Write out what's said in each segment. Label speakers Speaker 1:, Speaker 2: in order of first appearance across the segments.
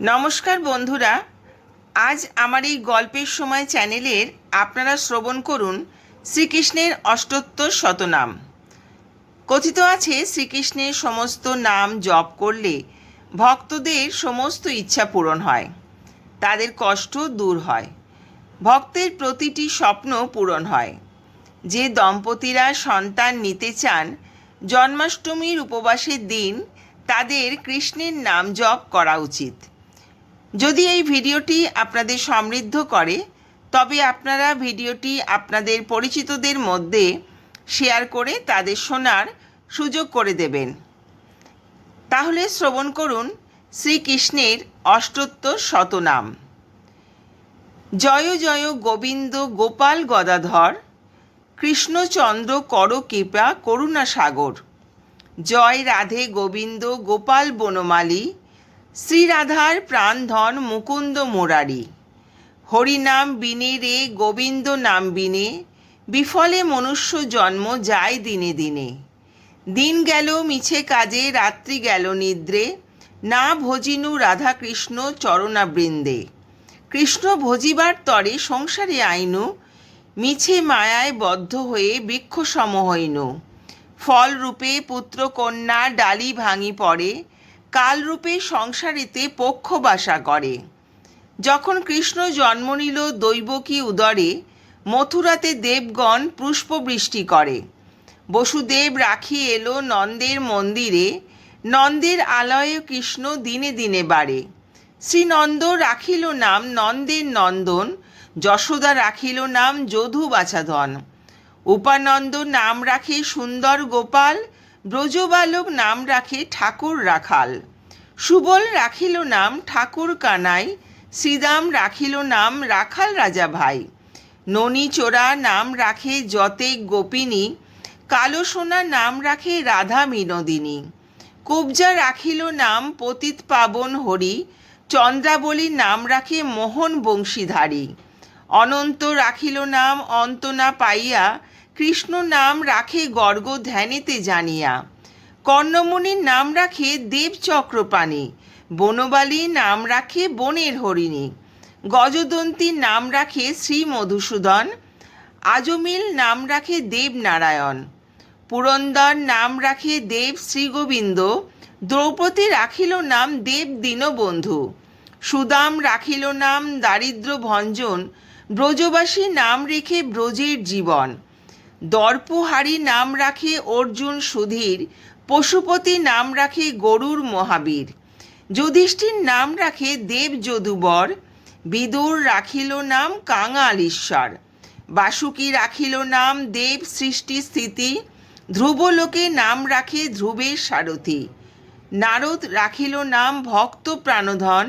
Speaker 1: নমস্কার বন্ধুরা, আজ আমার এই গল্পের সময় চ্যানেলের আপনারা শ্রবণ করুন শ্রীকৃষ্ণের অষ্টোত্তর শতনাম। কথিত আছে শ্রীকৃষ্ণের সমস্ত নাম জপ করলে ভক্তদের সমস্ত ইচ্ছা পূরণ হয়, তাদের কষ্ট দূর হয়, ভক্তের প্রতিটি স্বপ্ন পূরণ হয়। যে দম্পতিরা সন্তান নিতে চান, জন্মাষ্টমীর উপবাসের দিন তাদের কৃষ্ণের নাম জপ করা উচিত। যদি এই ভিডিওটি আপনাদের সমৃদ্ধ করে, তবে আপনারা ভিডিওটি আপনাদের পরিচিতদের মধ্যে শেয়ার করে তাদের শোনার সুযোগ করে দেবেন। তাহলে শ্রবণ করুন শ্রীকৃষ্ণের অষ্টোত্তর শতনাম। জয় জয় গোবিন্দ গোপাল গদাধর, কৃষ্ণচন্দ্র কর কৃপা, করুণা সাগর। জয় রাধে গোবিন্দ গোপাল বনমালী শ্রীরাধার প্রাণধন মুকুন্দ মোরারি। হরিনাম বিনে রে, গোবিন্দ নাম বিনে, বিফলে মনুষ্য জন্ম যায় দিনে দিনে। দিন গেল, মিছে কাজে, রাত্রি গেল নিদ্রে, না ভজিনু রাধাকৃষ্ণ চরণাবৃন্দে। কৃষ্ণ ভজিবার তরে সংসারে আইনু, মিছে মায়ায় বদ্ধ হয়ে বৃক্ষ সম হইনু। ফলরূপে পুত্র কন্যা ডালি ভাঙি পড়ে কালরূপে সংসারেতে পক্ষ বাসা করে। যখন কৃষ্ণ জন্ম নিল দৈবকী উদরে, মথুরাতে দেবগণ পুষ্পবৃষ্টি করে। বসুদেব রাখি এলো নন্দের মন্দিরে, নন্দের আলয়ে কৃষ্ণ দিনে দিনে বাড়ে। শ্রীনন্দ রাখিল নাম নন্দের নন্দন, যশোদা রাখিল নাম যধু বাছাধন উপানন্দ নাম রাখে সুন্দর গোপাল ব্রজবালক নাম রাখে ঠাকুর রাখাল। সুবল রাখিল নাম ঠাকুর কানাই, শ্রীদাম রাখিল নাম রাখাল রাজা ভাই। ননী চোরা নাম রাখে যতে গোপিনী, কালো সোনা নাম রাখে রাধা বিনোদিনী। কুবজা রাখিল নাম পতিত পাবন হরি, চন্দ্রাবলী নাম রাখে মোহন বংশীধারী। অনন্ত রাখিল নাম অন্তনা পাইয়া কৃষ্ণ নাম রাখে গর্গ ধ্যানেতে জানিয়া। কর্ণমণির নাম রাখে দেবচক্রপাণী বনবালী নাম রাখে বনের হরিণী, গজদন্তীর নাম রাখে শ্রী মধুসূদন আজমিল নাম রাখে দেবনারায়ণ পুরন্দর নাম রাখে দেব শ্রীগোবিন্দ দ্রৌপদী রাখিল নাম দেব দীনবন্ধু, সুদাম রাখিল নাম দারিদ্র ভঞ্জন ব্রজবাসী নাম রেখে ব্রজের জীবন। দর্পহারি নাম রাখে অর্জুন সুধীর, পশুপতি নাম রাখে গরুর মহাবীর। যুধিষ্ঠির নাম রাখে দেব যদুবর, বিদুর রাখিল নাম কাঙাল ঈশ্বর বাসুকি রাখিল নাম দেব সৃষ্টি স্থিতি, ধ্রুবলোকে নাম রাখে ধ্রুবের সারথী। নারদ রাখিল নাম ভক্ত প্রাণধন,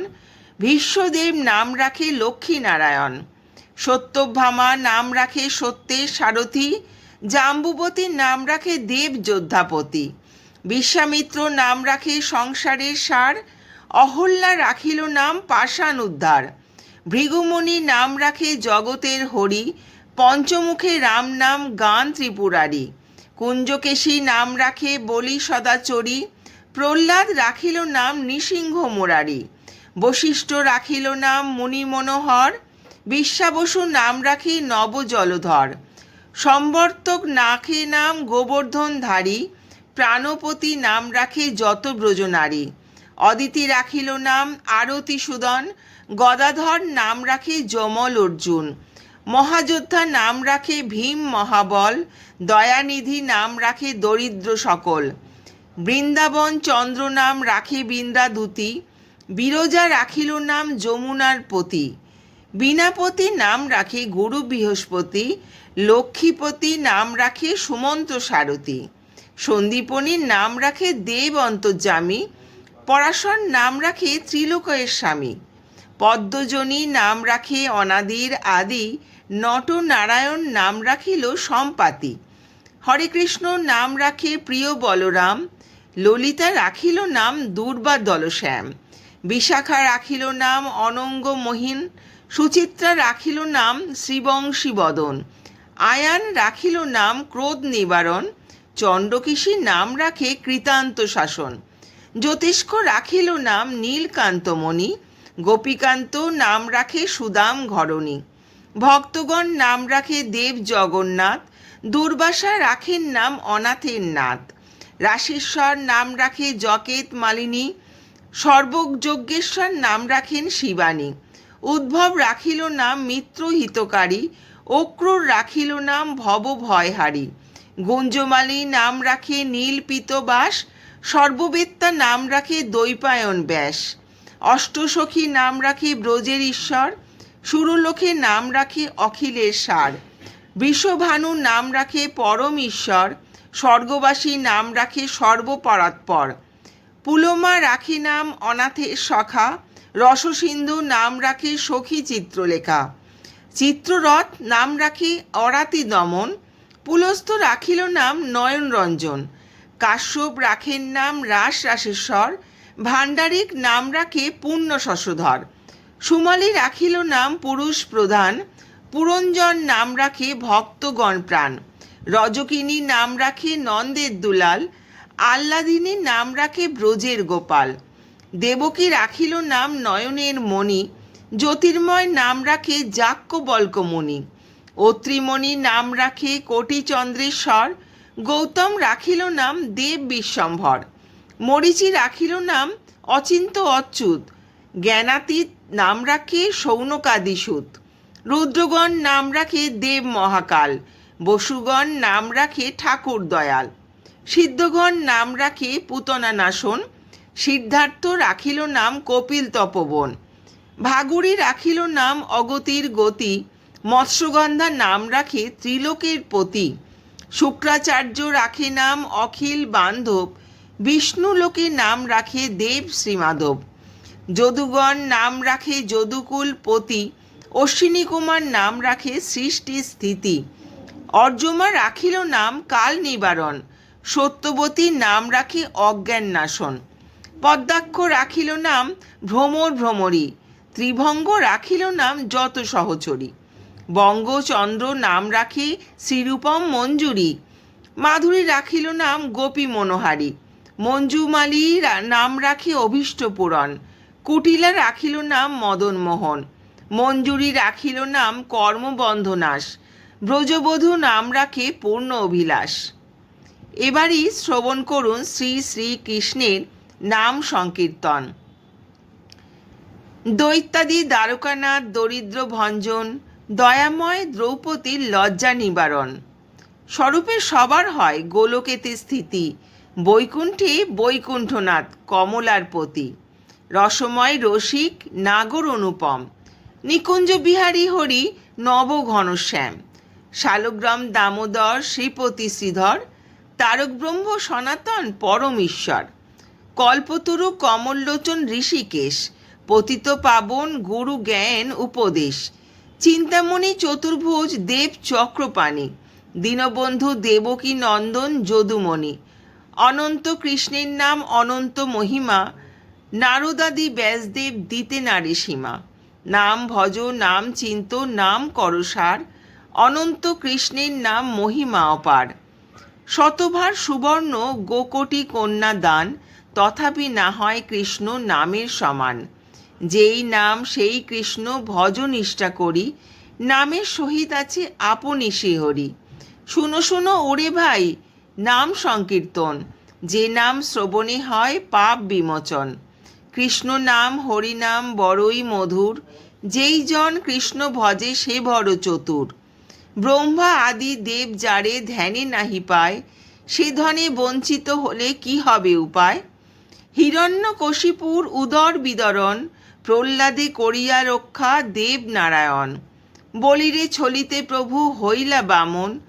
Speaker 1: ভীষ্মদেব নাম রাখে লক্ষ্মীনারায়ণ সত্যভামা নাম রাখে সত্যের সারথী জাম্বুবতীর নাম রাখে দেব যোদ্ধাপতি বিশ্বামিত্র নাম রাখে সংসারের সার। অহল্যা রাখিল নাম পাষাণ উদ্ধার ভৃগুমণি নাম রাখে জগতের হরি। পঞ্চমুখে রাম নাম গান ত্রিপুরারি। কুঞ্জকেশী নাম রাখে বলি সদাচরী। প্রহ্লাদ রাখিল নাম নৃসিংহ মুরারি। বশিষ্ঠ রাখিল নাম মুনি মনোহর। বিশ্বাবসু নাম রাখে নব জলধর সম্বর্তক নাখে নাম গোবর্ধনধারী, প্রাণপতি নাম রাখে যত ব্রজনারী। অদিতি রাখিল নাম আরতি সুদন গদাধর নাম রাখে যমল অর্জুন। মহাযোদ্ধা নাম রাখে ভীম মহাবল, দয়ানিধি নাম রাখে দরিদ্র সকল। বৃন্দাবন চন্দ্র নাম রাখে বৃন্দাদূতি, বিরজা রাখিল নাম যমুনার পতি। বীণাপতি নাম রাখে গুরু বৃহস্পতি, লক্ষ্মীপতি নাম রাখে সুমন্ত সারথী সন্দীপনীর নাম রাখে দেব অন্তর্যামী, পরাশর নাম রাখে ত্রিলোকয়ের স্বামী, পদ্মজনী নাম রাখে অনাদির আদি, নটনারায়ণ নাম রাখিল সম্পাতি হরে কৃষ্ণ নাম রাখে প্রিয় বলরাম, ললিতা রাখিল নাম দুর্বা দলশ্যাম, বিশাখা রাখিল নাম অনঙ্গ মহিন সুচিত্রা রাখিল নাম শ্রীবংশী বদন। আয়ান রাখিল নাম ক্রোধ নিবারণ। চণ্ডকেশী নাম রাখে কৃতান্ত শাসন। জ্যোতিষ্ক রাখিল নাম নীলকান্তমণি। গোপীকান্ত নাম রাখে সুদাম ঘরণী। ভক্তগণ নাম রাখে দেব জগন্নাথ। দুর্বাসা রাখেন নাম অনাথের নাথ। রাশেশ্বর নাম রাখে জকেত মালিনী। সর্বযজ্ঞেশ্বর নাম রাখেন শিবানী। উদ্ভব রাখিল নাম মিত্র হিতকারী, অক্রুর রাখিল নাম ভব ভয়হারী। গুঞ্জমালী নাম রাখে নীল পিতবাস, সর্ববেত্তা নাম রাখে দৈপায়ন ব্যাস। অষ্টসখী নাম রাখে ব্রজের ঈশ্বর, সুরলোকে নাম রাখে অখিলের সার। বৃষভানু নাম রাখে পরম ঈশ্বর, স্বর্গবাসী নাম রাখে সর্বপরাৎপর। পুলমা রাখে নাম অনাথের সখা রসসিন্ধু নাম রাখে সখী চিত্রলেখা। চিত্ররথ নাম রাখে অরাতি দমন। পুলস্থ রাখিল নাম নয়নরঞ্জন কাশ্যপ রাখেন নাম রাস রাসেশ্বর। ভাণ্ডারিক নাম রাখে পূর্ণ শশধর। সুমালি রাখিল নাম পুরুষ প্রধান। পুরঞ্জন নাম রাখে ভক্তগণ প্রাণ। রজকিনী নাম রাখে নন্দের দুলাল। আহ্লাদিনী নাম রাখে ব্রজের গোপাল। দেবকী রাখিল নাম নয়নের মণি, জ্যোতির্ময় নাম রাখে যাক্যবল্কমণি অত্রিমণি নাম রাখে কোটিচন্দ্রেশ্বর, গৌতম রাখিল নাম দেব বিশ্বম্ভর। মরিচি রাখিল নাম অচিন্ত অচ্যুত। জ্ঞানাতীত নাম রাখে সৌনকাদিসুত রুদ্রগণ নাম রাখে দেব মহাকাল। বসুগণ নাম রাখে ঠাকুর দয়াল। সিদ্ধগণ নাম রাখে পুতনা নাশন সিদ্ধার্থ রাখিল নাম কপিল তপবন। ভাগুড়ি রাখিল নাম অগতির গতি। মৎস্যগন্ধা নাম রাখে ত্রিলোকের পতি। শুক্রাচার্য রাখে নাম অখিল বান্ধব। বিষ্ণু লোকে নাম রাখে দেব শ্রীমাধব। যদুগণ নাম রাখে যদুকুল পতি। অশ্বিনী কুমার নাম রাখে সৃষ্টি স্থিতি। অর্জমা রাখিল নাম কাল নিবারণ সত্যবতী নাম রাখে অজ্ঞান নাশন পদ্মাক্ষ রাখিল নাম ভ্রমর ভ্রমরী, ত্রিভঙ্গ রাখিল নাম যত সহচরী। বঙ্গচন্দ্র নাম রাখি শ্রীরূপম মঞ্জুরি, মাধুরী রাখিল নাম গোপী মনোহারী, মঞ্জুমালী নাম রাখি অভীষ্ট পুরন, কুটিলা রাখিল নাম মদন মোহন, মঞ্জুরি রাখিল নাম কর্মবন্ধনাশ, ব্রজবধূ নাম রাখে পূর্ণ অভিলাষ। এবারই শ্রবণ করুন শ্রী শ্রী কৃষ্ণের নাম সংকীর্তন। দৈত্যাদি দ্বারকানাথ দরিদ্র ভঞ্জন, দয়াময় দ্রৌপদীর লজ্জা নিবারণ। স্বরূপে সবার হয় গোলকেতে স্থিতি, বৈকুণ্ঠে বৈকুণ্ঠনাথ কমলার পতি রসময় রসিক নাগর অনুপম, নিকুঞ্জ বিহারী হরি নব ঘনশ্যাম, শালগ্রাম দামোদর শ্রীপতি শ্রীধর তারক ব্রহ্ম সনাতন পরম ঈশ্বর কল্পতরু কমললোচন ঋষিকেশ, পতিত পাবন গুরু জ্ঞান উপদেশ। চিন্তামণি চতুর্ভুজ দেব চক্রপাণি, দীনবন্ধু দেবকী নন্দন যদুমণি, অনন্ত কৃষ্ণের নাম অনন্ত মহিমা, নারদাদি ব্যাসদেব দিতে নারী সীমা, নাম ভজ, নাম চিন্ত, নাম করসার, অনন্ত কৃষ্ণের নাম মহিমা অপার। শতভার সুবর্ণ গোকোটি কন্যা দান তথাপি না হয় কৃষ্ণ নামের সমান। যেই নাম সেই কৃষ্ণ ভজ নিষ্ঠা করি, নামের সহিত আছে আপনি হরি শুনো শুনো ওরে ভাই, নাম সংকীর্তন, যে নাম শ্রবণে হয় পাপ বিমোচন। কৃষ্ণ নাম, হরি নাম, বড়ই মধুর, যেই জন কৃষ্ণ ভজে সে বড় চতুর। ব্রহ্মা আদি দেব যারে ধ্যানে নাহি পায়, সে ধনে বঞ্চিত হলে কি হবে উপায়? হিরণ্যকশিপুর উদর বিদরণ, প্রহ্লাদে করিয়া রক্ষা দেব নারায়ণ। বলিরে ছলিতে প্রভু হইলা বামন,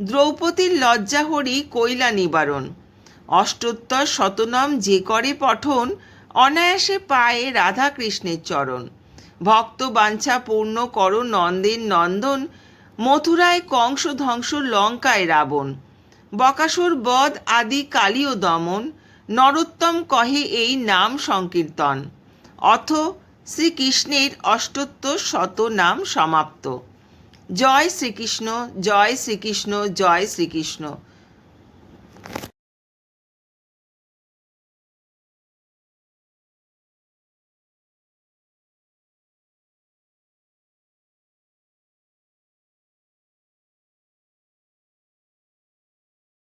Speaker 1: দ্রৌপদীর লজ্জা হরি কৈলা নিবারণ। অষ্টোত্তর শতনম যে করে পঠন, অনায়াসে পায়ে রাধা কৃষ্ণের চরণ। ভক্ত বাঞ্ছা পূর্ণ কর নন্দের নন্দন, মথুরায় কংস ধ্বংস লঙ্কায় রাবণ। বকাসুর বধ আদি কালীয় দমন নরোত্তম কহে এই নাম সংকীর্তন। অথ শ্রীকৃষ্ণের অষ্টোত্তর শত নাম সমাপ্ত। জয় শ্রীকৃষ্ণ জয় শ্রীকৃষ্ণ জয় শ্রীকৃষ্ণ।